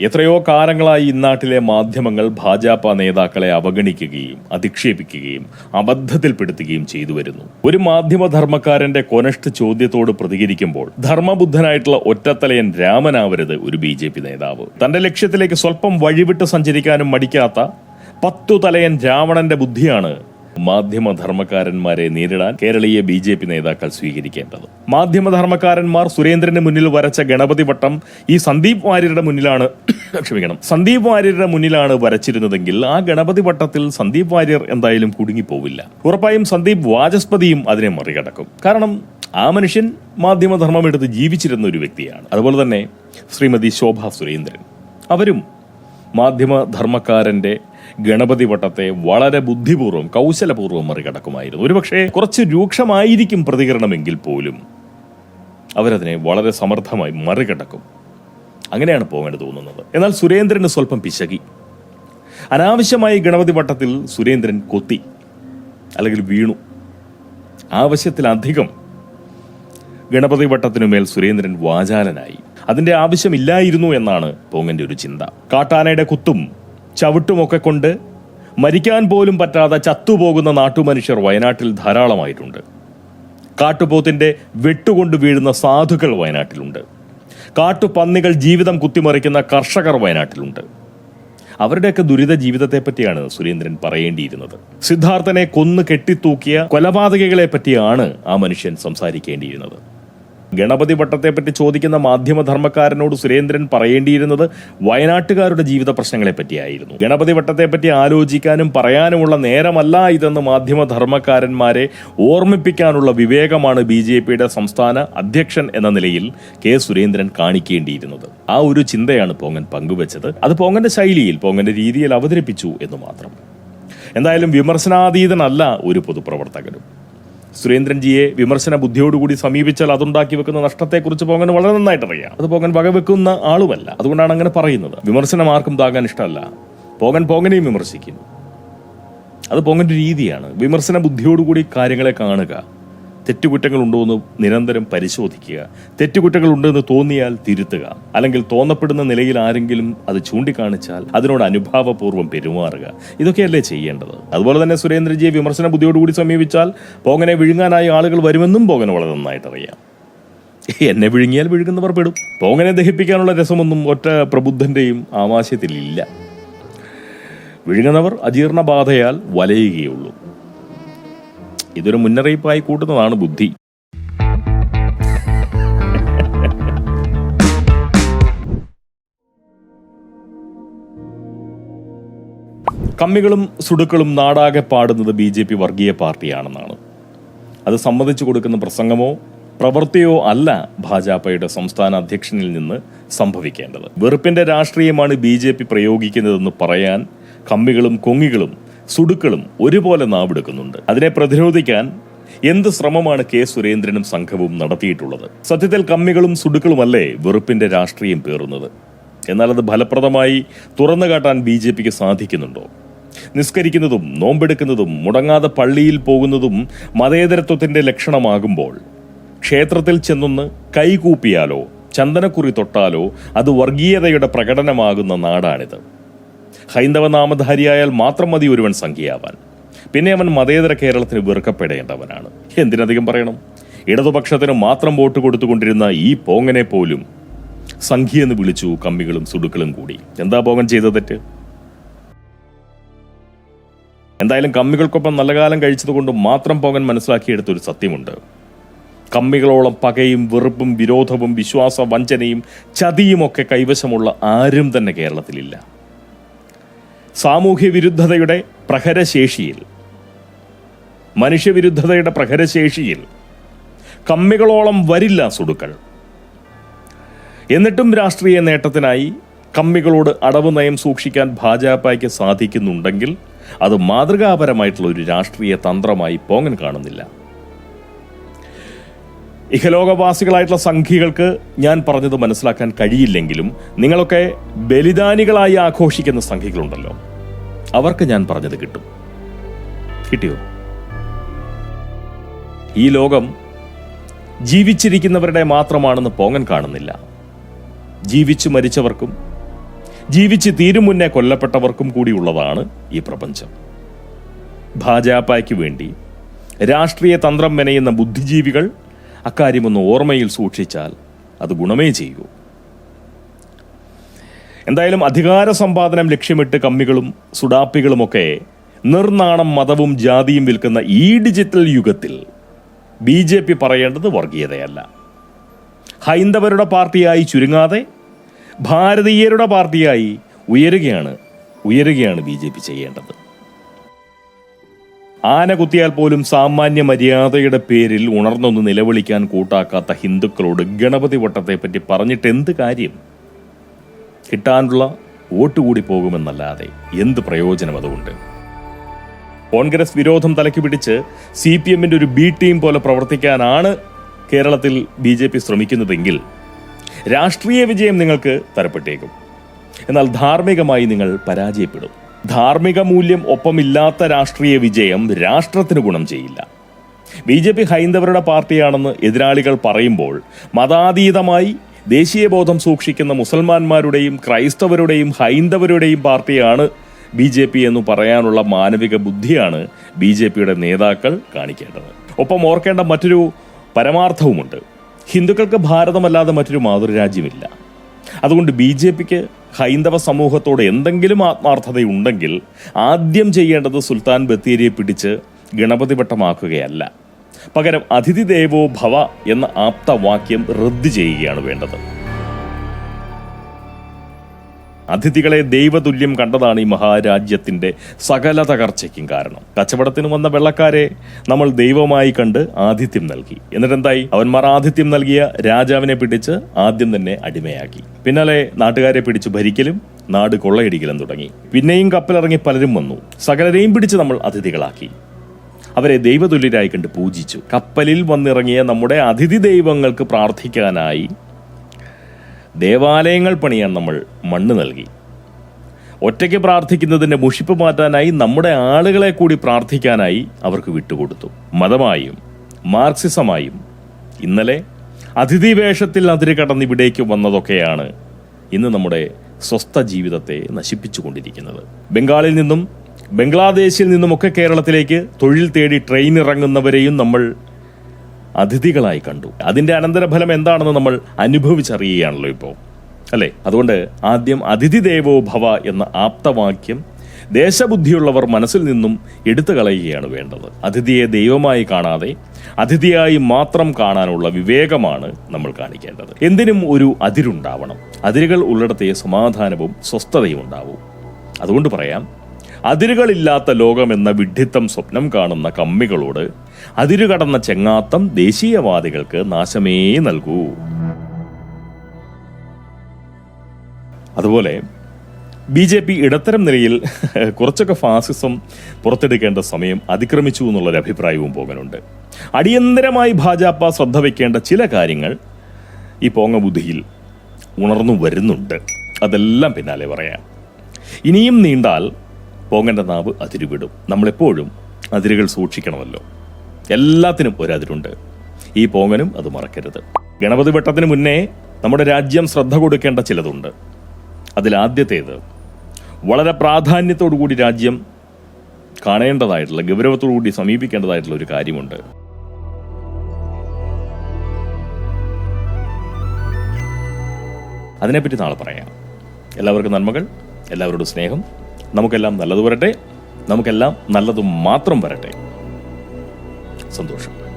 എത്രയോ കാലങ്ങളായി ഇന്നാട്ടിലെ മാധ്യമങ്ങൾ ഭാജപ നേതാക്കളെ അവഗണിക്കുകയും അധിക്ഷേപിക്കുകയും അബദ്ധത്തിൽപ്പെടുത്തുകയും ചെയ്തു വരുന്നു. ഒരു മാധ്യമധർമ്മക്കാരന്റെ കൊനഷ്ട് ചോദ്യത്തോട് പ്രതികരിക്കുമ്പോൾ ധർമ്മബുദ്ധനായിട്ടുള്ള ഒറ്റത്തലയൻ രാമനാവരുത് ഒരു ബി നേതാവ്. തന്റെ ലക്ഷ്യത്തിലേക്ക് സ്വല്പം വഴിവിട്ട് സഞ്ചരിക്കാനും മടിക്കാത്ത പത്തു തലയൻ രാവണന്റെ ബുദ്ധിയാണ് മാധ്യമധർമ്മക്കാരന്മാരെ നേരിടാൻ കേരളീയ ബി ജെ പി നേതാക്കൾ സ്വീകരിക്കേണ്ടത്. മാധ്യമധർമ്മക്കാരന്മാർ സുരേന്ദ്രന് മുന്നിൽ വരച്ച ഗണപതി വട്ടം ഈ സന്ദീപ് വാര്യരുടെ മുന്നിലാണ് ക്ഷമിക്കണം. സന്ദീപ് വാര്യരുടെ മുന്നിലാണ് വരച്ചിരുന്നതെങ്കിൽ ആ ഗണപതി വട്ടത്തിൽ സന്ദീപ് വാര്യർ എന്തായാലും കുടുങ്ങിപ്പോവില്ല. ഉറപ്പായും സന്ദീപ് വാചസ്പതിയും അതിനെ മറികടക്കും. കാരണം ആ മനുഷ്യൻ മാധ്യമധർമ്മം എടുത്ത് ജീവിച്ചിരുന്ന ഒരു വ്യക്തിയാണ്. അതുപോലെ തന്നെ ശ്രീമതി ശോഭ സുരേന്ദ്രൻ. അവരും മാധ്യമധർമ്മക്കാരന്റെ ഗണപതി വട്ടത്തെ വളരെ ബുദ്ധിപൂർവം കൗശലപൂർവം മറികടക്കുമായിരുന്നു. ഒരുപക്ഷെ കുറച്ച് രൂക്ഷമായിരിക്കും പ്രതികരണമെങ്കിൽ പോലും അവരതിനെ വളരെ സമർത്ഥമായി മറികടക്കും. അങ്ങനെയാണ് പോകേണ്ടത് തോന്നുന്നത്. എന്നാൽ സുരേന്ദ്രന് സ്വല്പം പിശകി. അനാവശ്യമായി ഗണപതി വട്ടത്തിൽ സുരേന്ദ്രൻ കൊത്തി അല്ലെങ്കിൽ വീണു. ആവശ്യത്തിലധികം ഗണപതി വട്ടത്തിനുമേൽ സുരേന്ദ്രൻ വാചാലനായി. അതിന്റെ ആവശ്യമില്ലായിരുന്നു എന്നാണ് പോങ്ങന്റെ ഒരു ചിന്ത. കാട്ടാനയുടെ കുത്തും ചവിട്ടുമൊക്കെ കൊണ്ട് മരിക്കാൻ പോലും പറ്റാതെ ചത്തുപോകുന്ന നാട്ടുമനുഷ്യർ വയനാട്ടിൽ ധാരാളമായിട്ടുണ്ട്. കാട്ടുപോത്തിന്റെ വെട്ടുകൊണ്ട് വീഴുന്ന സാധുക്കൾ വയനാട്ടിലുണ്ട്. കാട്ടുപന്നികൾ ജീവിതം കുത്തിമറിക്കുന്ന കർഷകർ വയനാട്ടിലുണ്ട്. അവരുടെയൊക്കെ ദുരിത ജീവിതത്തെ പറ്റിയാണ് സുരേന്ദ്രൻ പറയേണ്ടിയിരുന്നത്. സിദ്ധാർത്ഥനെ കൊന്നു കെട്ടിത്തൂക്കിയ കൊലപാതകികളെ പറ്റിയാണ് ആ മനുഷ്യൻ സംസാരിക്കേണ്ടിയിരുന്നത്. ഗണപതി വട്ടത്തെ പറ്റി ചോദിക്കുന്ന മാധ്യമധർമ്മക്കാരനോട് സുരേന്ദ്രൻ പറയേണ്ടിയിരുന്നത് വയനാട്ടുകാരുടെ ജീവിത പ്രശ്നങ്ങളെ പറ്റിയായിരുന്നു. ഗണപതി വട്ടത്തെ പറ്റി ആലോചിക്കാനും പറയാനുമുള്ള നേരമല്ല ഇതെന്ന് മാധ്യമധർമ്മക്കാരന്മാരെ ഓർമ്മിപ്പിക്കാനുള്ള വിവേകമാണ് ബി ജെ പിയുടെ സംസ്ഥാന അധ്യക്ഷൻ എന്ന നിലയിൽ കെ സുരേന്ദ്രൻ കാണിക്കേണ്ടിയിരുന്നത്. ആ ഒരു ചിന്തയാണ് പോങ്ങൻ പങ്കുവച്ചത്. അത് പോങ്ങന്റെ ശൈലിയിൽ പോങ്ങന്റെ രീതിയിൽ അവതരിപ്പിച്ചു എന്ന് മാത്രം. എന്തായാലും വിമർശനാതീതനല്ല ഒരു പൊതുപ്രവർത്തകനും. സുരേന്ദ്രൻജിയെ വിമർശന ബുദ്ധിയോടുകൂടി സമീപിച്ചാൽ അതുണ്ടാക്കി വെക്കുന്ന നഷ്ടത്തെക്കുറിച്ച് പോകൻ വളരെ നന്നായിട്ട് അറിയാം അത് പോകൻ വകവെക്കുന്ന ആളുമല്ല. അതുകൊണ്ടാണ് അങ്ങനെ പറയുന്നത്. വിമർശനം ആർക്കും താകാൻ ഇഷ്ടമല്ല. പോകൻ പോകനെയും വിമർശിക്കും. അത് പോകന്റെ രീതിയാണ്. വിമർശന ബുദ്ധിയോടുകൂടി കാര്യങ്ങളെ കാണുക. തെറ്റുകുറ്റങ്ങൾ ഉണ്ടോ എന്ന് നിരന്തരം പരിശോധിക്കുക. തെറ്റുകുറ്റങ്ങൾ ഉണ്ടെന്ന് തോന്നിയാൽ തിരുത്തുക. അല്ലെങ്കിൽ തോന്നപ്പെടുന്ന നിലയിൽ ആരെങ്കിലും അത് ചൂണ്ടിക്കാണിച്ചാൽ അതിനോട് അനുഭാവപൂർവം പെരുമാറുക. ഇതൊക്കെയല്ലേ ചെയ്യേണ്ടത്? അതുപോലെ തന്നെ സുരേന്ദ്രജിയെ വിമർശന ബുദ്ധിയോടുകൂടി സമീപിച്ചാൽ പോകനെ വിഴുങ്ങാനായി ആളുകൾ വരുമെന്നും പോകനെ വളരെ നന്നായിട്ട് അറിയാം. എന്നെ വിഴുങ്ങിയാൽ വിഴുങ്ങുന്നവർ പെടും. പോങ്ങനെ ദഹിപ്പിക്കാനുള്ള രസമൊന്നും ഒറ്റ പ്രബുദ്ധന്റെയും ആമാശയത്തിലില്ല വിഴുങ്ങുന്നവർ അജീർണബാധയാൽ വലയുകയുള്ളൂ. ഇതൊരു മുന്നറിയിപ്പായി കൂട്ടുന്നതാണ് ബുദ്ധി. കമ്മികളും സുടുക്കളും നാടാകെ പാടുന്നത് ബി ജെ പി വർഗീയ പാർട്ടിയാണെന്നാണ്. അത് സമ്മതിച്ചു കൊടുക്കുന്ന പ്രസംഗമോ പ്രവൃത്തിയോ അല്ല ഭാജപയുടെ സംസ്ഥാന അധ്യക്ഷനിൽ നിന്ന് സംഭവിക്കേണ്ടത്. വെറുപ്പിന്റെ രാഷ്ട്രീയമാണ് ബി ജെ പി പ്രയോഗിക്കുന്നതെന്ന് പറയാൻ കമ്മികളും കൊങ്ങികളും സുടുക്കളും ഒരുപോലെ നാവെടുക്കുന്നുണ്ട്. അതിനെ പ്രതിരോധിക്കാൻ എന്ത് ശ്രമമാണ് കെ. സുരേന്ദ്രനും സംഘവും നടത്തിയിട്ടുള്ളത്? സത്യത്തിൽ കമ്മികളും സുടുക്കളുമല്ലേ വെറുപ്പിന്റെ രാഷ്ട്രീയം പേറുന്നത്? എന്നാൽ അത് ഫലപ്രദമായി തുറന്നു കാട്ടാൻ ബി ജെ പിക്ക് സാധിക്കുന്നുണ്ടോ? നിസ്കരിക്കുന്നതും നോമ്പെടുക്കുന്നതും മുടങ്ങാതെ പള്ളിയിൽ പോകുന്നതും മതേതരത്വത്തിന്റെ ലക്ഷണമാകുമ്പോൾ ക്ഷേത്രത്തിൽ ചെന്നൊന്ന് കൈകൂപ്പിയാലോ ചന്ദനക്കുറി തൊട്ടാലോ അത് വർഗീയതയുടെ പ്രകടനമാകുന്ന നാടാണിത്. ഹൈന്ദവ നാമധാരിയായാൽ മാത്രം മതി ഒരുവൻ സംഖ്യയാവാൻ. പിന്നെ അവൻ മതേതര കേരളത്തിന് വെറുക്കപ്പെടേണ്ടവനാണ്. എന്തിനധികം പറയണം? ഇടതുപക്ഷത്തിന് മാത്രം വോട്ട് കൊടുത്തുകൊണ്ടിരുന്ന ഈ പോങ്ങനെ പോലും സംഖ്യ എന്ന് വിളിച്ചു കമ്മികളും സുടുക്കളും കൂടി. എന്താ പോങ്ങൻ ചെയ്ത തെറ്റ്? എന്തായാലും കമ്മികൾക്കൊപ്പം നല്ല കാലം കഴിച്ചതുകൊണ്ട് മാത്രം പോകൻ മനസ്സിലാക്കിയെടുത്ത ഒരു സത്യമുണ്ട്. കമ്മികളോളം പകയും വെറുപ്പും വിരോധവും വിശ്വാസ വഞ്ചനയും ചതിയുമൊക്കെ കൈവശമുള്ള ആരും തന്നെ കേരളത്തിലില്ല. സാമൂഹ്യ വിരുദ്ധതയുടെ പ്രഹരശേഷിയിൽ മനുഷ്യവിരുദ്ധതയുടെ പ്രഹരശേഷിയിൽ കമ്മികളോളം വരില്ല സുടുക്കൾ. എന്നിട്ടും രാഷ്ട്രീയ നേട്ടത്തിനായി കമ്മികളോട് അടവ് നയം സൂക്ഷിക്കാൻ ഭാജപയ്ക്ക് സാധിക്കുന്നുണ്ടെങ്കിൽ അത് മാതൃകാപരമായിട്ടുള്ള ഒരു രാഷ്ട്രീയ തന്ത്രമായി പോങ്ങൻ കാണുന്നില്ല. ഇഹലോകവാസികളായിട്ടുള്ള സംഘികൾക്ക് ഞാൻ പറഞ്ഞത് മനസ്സിലാക്കാൻ കഴിയില്ലെങ്കിലും നിങ്ങളൊക്കെ ബലിദാനികളായി ആഘോഷിക്കുന്ന സംഘികളുണ്ടല്ലോ. അവർക്ക് ഞാൻ പറഞ്ഞത് കിട്ടും. കിട്ടിയോ? ഈ ലോകം ജീവിച്ചിരിക്കുന്നവരുടെ മാത്രമാണെന്ന് പോങ്ങൻ കാണുന്നില്ല. ജീവിച്ചു മരിച്ചവർക്കും ജീവിച്ച് തീരും മുന്നേ കൊല്ലപ്പെട്ടവർക്കും കൂടിയുള്ളതാണ് ഈ പ്രപഞ്ചം. ഭാജാപ്പായ്ക്ക് വേണ്ടി രാഷ്ട്രീയ തന്ത്രം മെനയുന്ന ബുദ്ധിജീവികൾ അക്കാര്യമൊന്ന് ഓർമ്മയിൽ സൂക്ഷിച്ചാൽ അത് ഗുണമേ ചെയ്യൂ. എന്തായാലും അധികാര സമ്പാദനം ലക്ഷ്യമിട്ട് കമ്മികളും സുഡാപ്പികളുമൊക്കെ നിർനാണം മതവും ജാതിയും വിൽക്കുന്ന ഈ ഡിജിറ്റൽ യുഗത്തിൽ ബി ജെ പി പറയേണ്ടത് വർഗീയതയല്ല. ഹൈന്ദവരുടെ പാർട്ടിയായി ചുരുങ്ങാതെ ഭാരതീയരുടെ പാർട്ടിയായി ഉയരുകയാണ് ഉയരുകയാണ് ബി ജെ പി ചെയ്യേണ്ടത്. ആന കുത്തിയാൽ പോലും സാമാന്യ മര്യാദയുടെ പേരിൽ ഉണർന്നൊന്ന് നിലവിളിക്കാൻ കൂട്ടാക്കാത്ത ഹിന്ദുക്കളോട് ഗണപതി വട്ടത്തെ പറ്റി പറഞ്ഞിട്ട് എന്ത് കാര്യം? കിട്ടാനുള്ള വോട്ട് കൂടി പോകുമെന്നല്ലാതെ എന്ത് പ്രയോജനം അതുകൊണ്ട്? കോൺഗ്രസ് വിരോധം തലയ്ക്ക് പിടിച്ച് സി പി എമ്മിന്റെ ഒരു ബി ടീം പോലെ പ്രവർത്തിക്കാനാണ് കേരളത്തിൽ ബി ജെ പി ശ്രമിക്കുന്നതെങ്കിൽ രാഷ്ട്രീയ വിജയം നിങ്ങൾക്ക് തരപ്പെട്ടേക്കും. എന്നാൽ ധാർമ്മികമായി നിങ്ങൾ പരാജയപ്പെടും. ധാർമ്മിക മൂല്യം ഒപ്പമില്ലാത്ത രാഷ്ട്രീയ വിജയം രാഷ്ട്രത്തിന് ഗുണം ചെയ്യില്ല. ബി ജെ പി ഹൈന്ദവരുടെ പാർട്ടിയാണെന്ന് എതിരാളികൾ പറയുമ്പോൾ മതാതീതമായി ദേശീയബോധം സൂക്ഷിക്കുന്ന മുസൽമാന്മാരുടെയും ക്രൈസ്തവരുടെയും ഹൈന്ദവരുടെയും പാർട്ടിയാണ് ബി ജെ പി എന്ന് പറയാനുള്ള മാനവിക ബുദ്ധിയാണ് ബി ജെ പിയുടെ നേതാക്കൾ കാണിക്കേണ്ടത്. ഒപ്പം ഓർക്കേണ്ട മറ്റൊരു പരമാർത്ഥവുമുണ്ട്. ഹിന്ദുക്കൾക്ക് ഭാരതമല്ലാതെ മറ്റൊരു മാതൃരാജ്യമില്ല. അതുകൊണ്ട് ബി ജെ പിക്ക് ഹൈന്ദവ സമൂഹത്തോട് എന്തെങ്കിലും ആത്മാർത്ഥതയുണ്ടെങ്കിൽ ആദ്യം ചെയ്യേണ്ടത് സുൽത്താൻ ബത്തേരിയെ പിടിച്ച് ഗണപതി വട്ടമാക്കുകയല്ല പകരം അതിഥി ദേവോ ഭവ എന്ന ആപ്തവാക്യം റദ്ദ് ചെയ്യുകയാണ് വേണ്ടത്. അതിഥികളെ ദൈവതുല്യം കണ്ടതാണ് ഈ മഹാരാജ്യത്തിന്റെ സകല തകർച്ചയ്ക്കും കാരണം. കച്ചവടത്തിന് വന്ന വെള്ളക്കാരെ നമ്മൾ ദൈവമായി കണ്ട് ആതിഥ്യം നൽകി. എന്നിട്ടെന്തായി? അവന്മാർ ആതിഥ്യം നൽകിയ രാജാവിനെ പിടിച്ച് ആദ്യം തന്നെ അടിമയാക്കി. പിന്നാലെ നാട്ടുകാരെ പിടിച്ചു ഭരിക്കലും നാട് കൊള്ളയടിക്കലും തുടങ്ങി. പിന്നെയും കപ്പലിറങ്ങി പലരും വന്നു. സകലരെയും പിടിച്ച് നമ്മൾ അതിഥികളാക്കി. അവരെ ദൈവതുല്യരായി കണ്ട് പൂജിച്ചു. കപ്പലിൽ വന്നിറങ്ങിയ നമ്മുടെ അതിഥി ദൈവങ്ങൾക്ക് പ്രാർത്ഥിക്കാനായി ദേവാലയങ്ങൾ പണിയാൻ നമ്മൾ മണ്ണ് നൽകി. ഒറ്റയ്ക്ക് പ്രാർത്ഥിക്കുന്നതിന്റെ മുഷിപ്പ് മാറ്റാനായി നമ്മുടെ ആളുകളെ കൂടി പ്രാർത്ഥിക്കാനായി അവർക്ക് വിട്ടുകൊടുത്തു. മതമായും മാർക്സിസമായും. ഇന്നലെ അതിഥി വേഷത്തിൽ അതിര് കടന്ന് ഇവിടേക്ക് വന്നതൊക്കെയാണ് ഇന്ന് നമ്മുടെ സ്വസ്ഥ ജീവിതത്തെ നശിപ്പിച്ചുകൊണ്ടിരിക്കുന്നത്. ബംഗാളിൽ നിന്നും ബംഗ്ലാദേശിൽ നിന്നുമൊക്കെ കേരളത്തിലേക്ക് തൊഴിൽ തേടി ട്രെയിൻ ഇറങ്ങുന്നവരെയും നമ്മൾ അതിഥികളായി കണ്ടു. അതിന്റെ അനന്തരഫലം എന്താണെന്ന് നമ്മൾ അനുഭവിച്ചറിയുകയാണല്ലോ ഇപ്പോൾ അല്ലേ? അതുകൊണ്ട് ആദ്യം അതിഥി ദേവോ ഭവ എന്ന ആപ്തവാക്യം ദേശബുദ്ധിയുള്ളവർ മനസ്സിൽ നിന്നും എടുത്തു കളയുകയാണ് വേണ്ടത്. അതിഥിയെ ദൈവമായി കാണാതെ അതിഥിയായി മാത്രം കാണാനുള്ള വിവേകമാണ് നമ്മൾ കാണിക്കേണ്ടത്. എന്തിനും ഒരു അതിരുണ്ടാവണം. അതിരുകൾ ഉള്ളിടത്തെ സമാധാനവും സ്വസ്ഥതയും ഉണ്ടാവും. അതുകൊണ്ട് പറയാം അതിരുകളില്ലാത്ത ലോകമെന്ന വിഡ്ഢിത്തം സ്വപ്നം കാണുന്ന കമ്മികളോട് അതിരുകടന്ന ചെങ്ങാത്തം ദേശീയവാദികൾക്ക് നാശമേ നൽകൂ. അതുപോലെ ബി ജെ പി ഇടത്തരം നിലയിൽ കുറച്ചൊക്കെ ഫാസിസം പുറത്തെടുക്കേണ്ട സമയം അതിക്രമിച്ചു എന്നുള്ളൊരു അഭിപ്രായവും പോകാനുണ്ട്. അടിയന്തരമായി ഭാജപ ശ്രദ്ധ വയ്ക്കേണ്ട ചില കാര്യങ്ങൾ ഈ പോങ്ങ ബുദ്ധിയിൽ ഉണർന്നു വരുന്നുണ്ട്. അതെല്ലാം പിന്നാലെ പറയാം. ഇനിയും നീണ്ടാൽ പോങ്ങന്റെ നാവ് അതിരുവിടും. നമ്മളെപ്പോഴും അതിരുകൾ സൂക്ഷിക്കണമല്ലോ. എല്ലാത്തിനും ഒരതിരുണ്ട്. ഈ പോങ്ങനും അത് മറക്കരുത്. ഗണപതി വെട്ടത്തിന് മുന്നേ നമ്മുടെ രാജ്യം ശ്രദ്ധ കൊടുക്കേണ്ട ചിലതുണ്ട്. അതിലാദ്യത്തേത് വളരെ പ്രാധാന്യത്തോടു കൂടി രാജ്യം കാണേണ്ടതായിട്ടുള്ള ഗൗരവത്തോടു കൂടി സമീപിക്കേണ്ടതായിട്ടുള്ള ഒരു കാര്യമുണ്ട്. അതിനെപ്പറ്റി നാളെ പറയാം. എല്ലാവർക്കും നന്മകൾ എല്ലാവരോടും സ്നേഹം. നമുക്കെല്ലാം നല്ലത് വരട്ടെ. നമുക്കെല്ലാം നല്ലതും മാത്രം വരട്ടെ. സന്തോഷം.